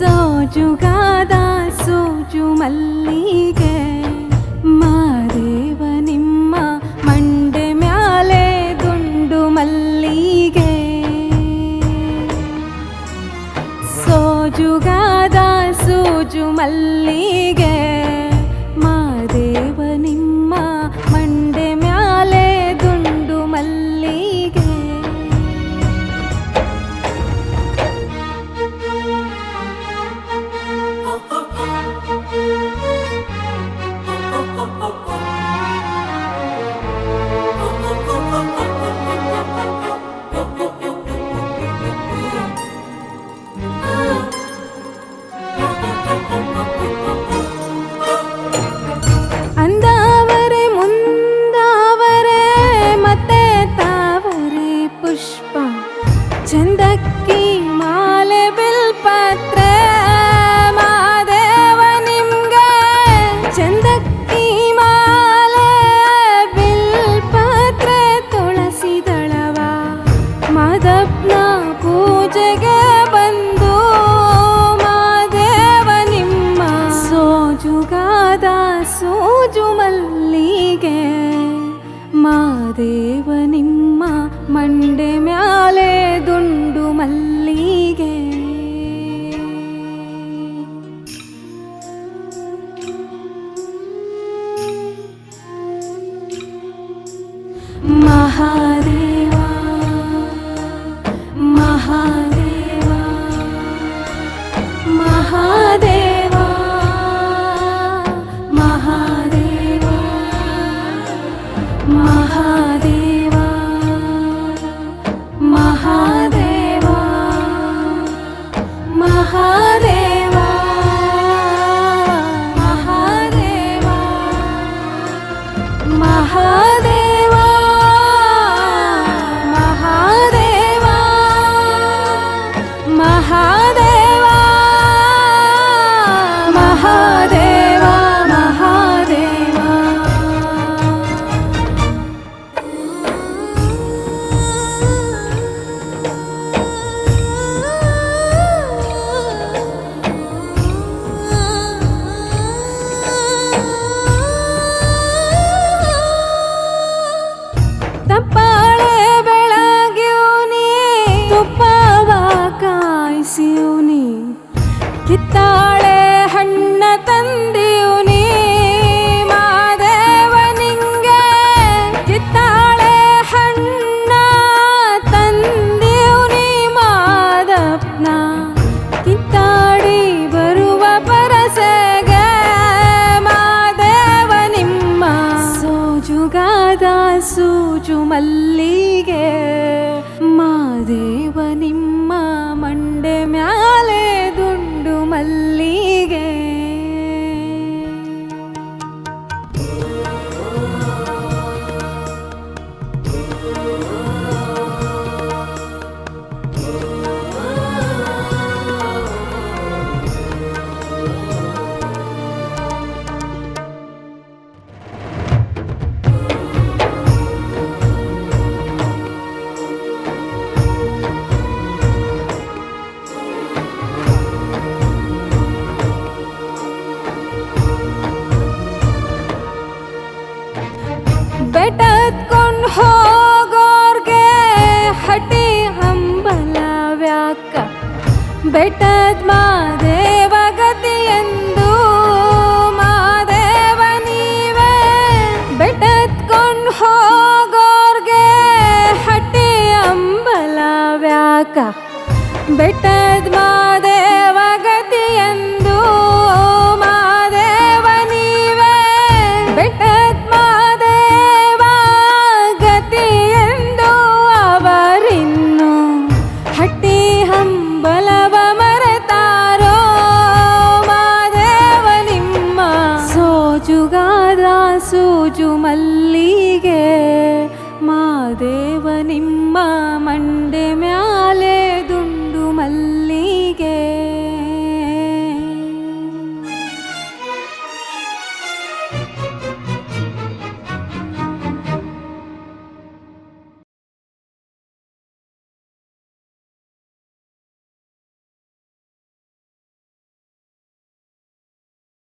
సోచు కాదా సోచు Mallige the Dame ಕಿತ್ತಾಳೆ ಹಣ್ಣ ತಂದಿಯೂನಿ ಮಾದೇವ ನಿಂಗೆ. ಕಿತ್ತಾಳೆ ಹಣ್ಣ ತಂದಿಯೂನಿ ಮಾದಪ್ನ. ಕಿತ್ತಾಡಿ ಬರುವ ಪರಸೆಗೆ ಮಾದೇವ ನಿಮ್ಮ. ಸೋಜುಗಾದ ಸೂಜು ಮಲ್ಲಿಗೆ ಬೆಟ್ಟತ್ಕೊಂಡ್ ಹೋಗೋರ್ಗೆ ಹಟಿ ಹಂಬಲವ್ಯಾಕ ಬೆಟ್ಟದ ಮಾದೇವ ಎಂದು ಮಾದೇವ ನೀವೇ. ಬೆಟ್ಟತ್ಕೊಂಡ್ ಹೋಗೋರ್ಗೆ ಹಟಿ ಅಂಬಲವ್ಯಾಕ ಬೆಟ್ಟದ ಮಾ